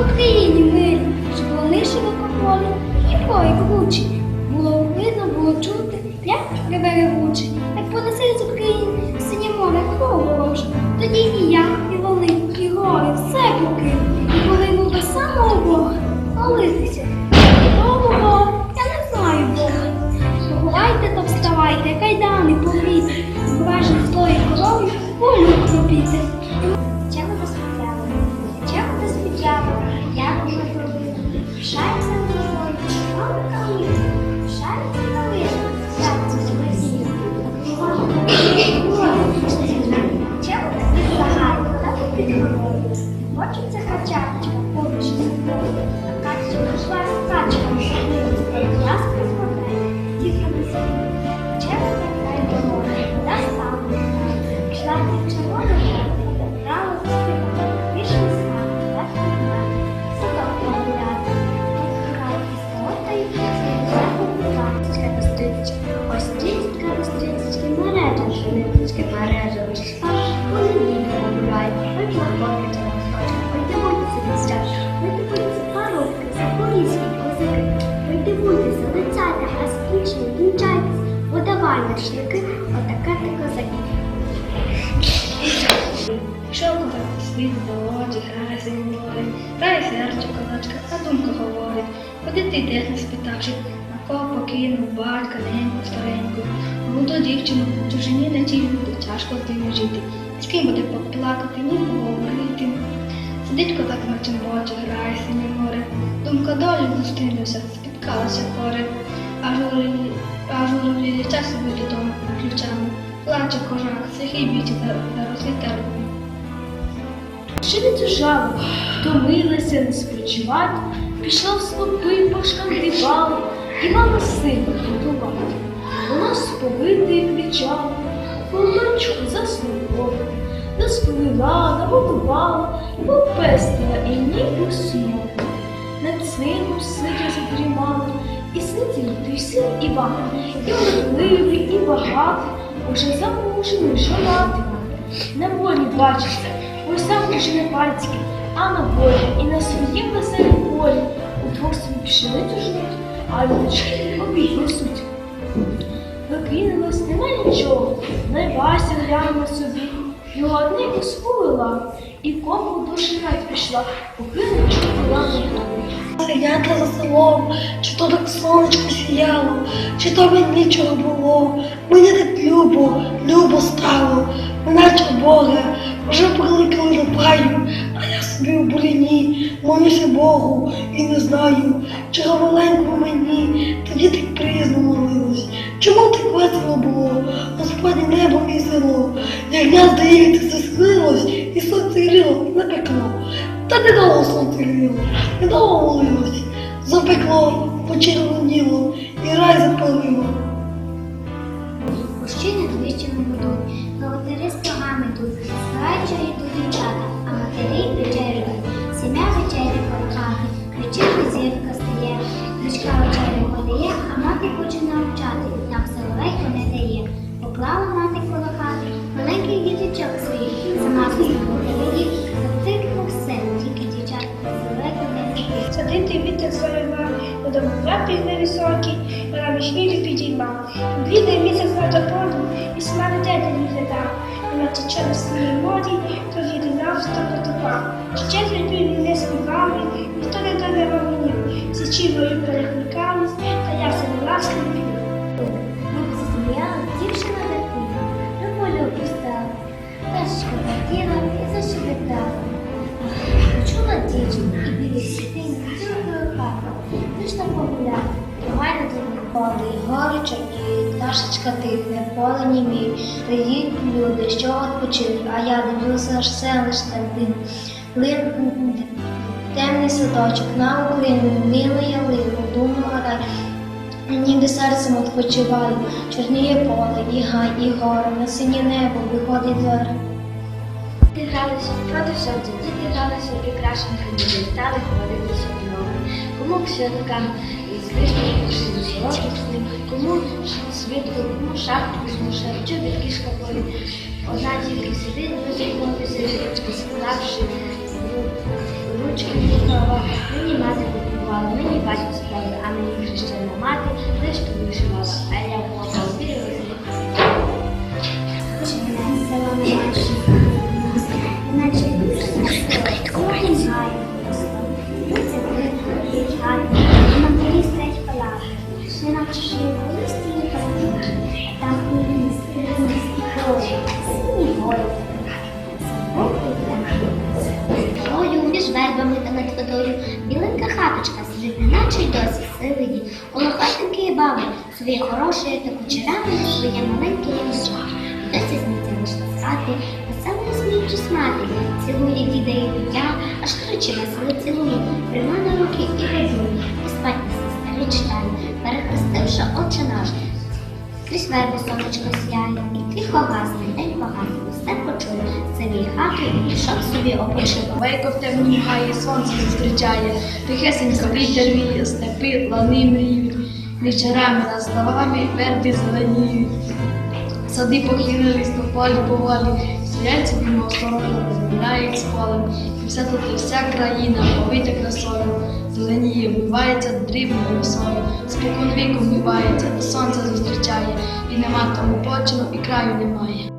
Україні милі, щоб вони широкополі і пої кручі. Було видно, було чути, як реве ревучі, як понесе з України синє море кров ворожу. Тоді і я, і вони, і гори, все покинув, і полинув до самого Бога, молитися. Богу, я не знаю Бога. Поховайте та вставайте, кайдани побійте, вражень злої кров'ю волю кропіте. Вінчайтесь, подавай вершники, отаке ти козаки. Що куди світ володі, грає зимою, грає серце козачка, а думка говорить, куди ти йдеш, не спитавши, на кого покинув батька, неньку, стареньку, молоду дівчину, чужині на тій люди, тяжко з тим жити, з ким буде поплакати, ні поговорити. Сидить козак на чимбочі, грає синє море, думка долі зустрілася, спіткалася горе, аж релі собі додому ключами, плаче кожак, сихий бійці заросли терпом. Шиницю жалу, втомилася не спочивати, пішла в стопи, пошкандивала, і мама сина готувати. Вона сповита і кричала, полоночку заснувала, розповіла, нагодувала, попестила і ніби сну. Над сином сидя задрімала, і їй той син Іван, і вродливий, і багатий, уже замужений, жонатий. На волі бачиться, ось сам уже не панський, а на волі і на своїм веселім полі удвох собі пшеницю жнуть, а дочки обід несуть. Викинулось, нема нічого, найвася глянула собі, його одненько сповела, і кому душі гать пішла, покинувши була на Сидята за селом, чи то так сонечко сіяло, чи то мені нічого було. Мені так любо, любо стало, наче Бога, вже покликали до паю, а я собі у буряні, молюся Богу і не знаю, чого маленькому мені тоді так приязно молилось. Чому так весело було, Господнє небо і село, як гнязда ягідка засхилилось, і сонце гріло напекло. Та недовго сонце гріло, недовго молилось, запекло, почервоніло і рай запалило. Мужчини двічі не будуть, молотари з ногами йдуть, збираючи йдуть дівчата, а матері вечеряють, сім'я вечеря хати, кричить зірка стає, дочка вечеря подає, а мати хоче навчати, нам соловейко Блідий місяць на заподу, і сама дитя відглядав. Вона тече на своїй моді, то відлинав, то потопав. Ще люди не співали, ніхто не давав мені. Січівою перекликались, та я себе ласки пів. Ми засміяли, дівчина дитина, любов'ю опустила, Ташечка хотіла і зашепетала. Почула дівчину і білі хату, вийшла погуляти, тримай на тобі поле, і пташечка тихне, поле німі, приїдь люди, що відпочили, а я дивлюся, аж все лиш так дим. Лин, темний садочок, на Україну, мило ялину, думала рай, Ніби серцем відпочиваю, чорніє поле, і гай, і гори, на синє небо виходить зоря. Діти гралися проти сонця, діти гралися прикрашені ходили, стали ходилися дороги. Кому святкам із вишні широких снів, кому світку, кому шапку змуше, чобітки шкаполі. Одна тільки сидить, лежить мовити сидить, склавши ручки мені мати над водою біленька хаточка сидить, неначе й досі сивині. Коло хатинки баби своє хороше та кучеряве своє маленьке яйцо. Досі зміться вийшла з хати, весело сміючись мати. Цілує діда і дитя, аж тричі весело цілує. Пряма на руки і газує, і спать несе старий читає, перехрестивши отче наш. Крізь верби сонечко сяє, і тихо гасне, день погасне, все почує, самій хату і пішов собі опочивав. Вейко в темнім гаї сонце зустрічає, тихесенько вітер віє, степи, лани мріють, вечорами над ставами верби зеленіють. Сади похилились до полі поволі, стоять собі мов сторожа, розмовляють з полем. І все тут і вся країна повита красою, зеленіє, вмивається дрібною росою, спокон віку вмивається, сонце зустрічає, і нема тому почину, і краю немає.